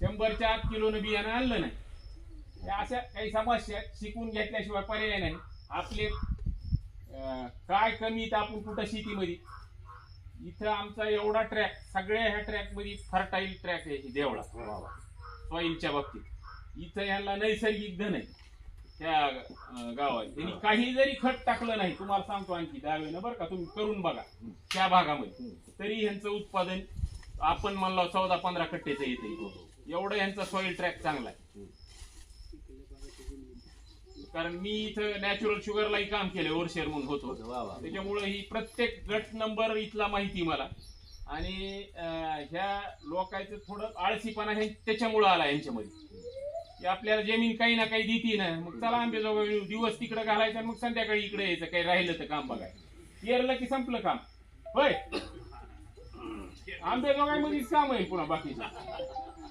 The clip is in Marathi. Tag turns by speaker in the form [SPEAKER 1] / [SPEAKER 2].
[SPEAKER 1] शंभरच्या आत किलोनं बियाणं आणलं नाही. या अशा काही समस्या शिकून घेतल्याशिवाय पर्याय नाही. आपले काय कमी तर आपण कुठं शेतीमध्ये? इथं आमचा एवढा ट्रॅक सगळ्या ह्या ट्रॅकमध्ये फर्टाईल ट्रॅक आहे देवळा. सॉईलच्या बाबतीत. इथं यांना नैसर्गिक धन आहे. त्या गावात. त्यांनी काही जरी खत टाकलं नाही तुम्हाला सांगतो आणखी दहावेनं बरं का तुम्ही करून बघा. त्या भागामध्ये. तरी ह्यांचं उत्पादन आपण म्हणलो चौदा पंधरा कट्टेचं येते एवढं यांचा सॉइल ट्रॅक चांगला आहे. कारण मी इथं नॅचरल शुगरलाही काम केलं ओरशेर म्हणून होतो. त्याच्यामुळे ही प्रत्येक गट नंबर इथला माहिती मला. आणि ह्या लोकांचं थोडं आळसीपणा हे त्याच्यामुळं आला यांच्यामध्ये. की आपल्याला जमीन काही ना काही देते ना मग चला आंबेजोगाई दिवस तिकडे घालायचा मग संध्याकाळी इकडे यायचं काही राहिलं तर काम बघायचं. येरलं की संपलं काम. होय? आंबेजोगाईमध्येच काम आहे पुन्हा बाकीचं.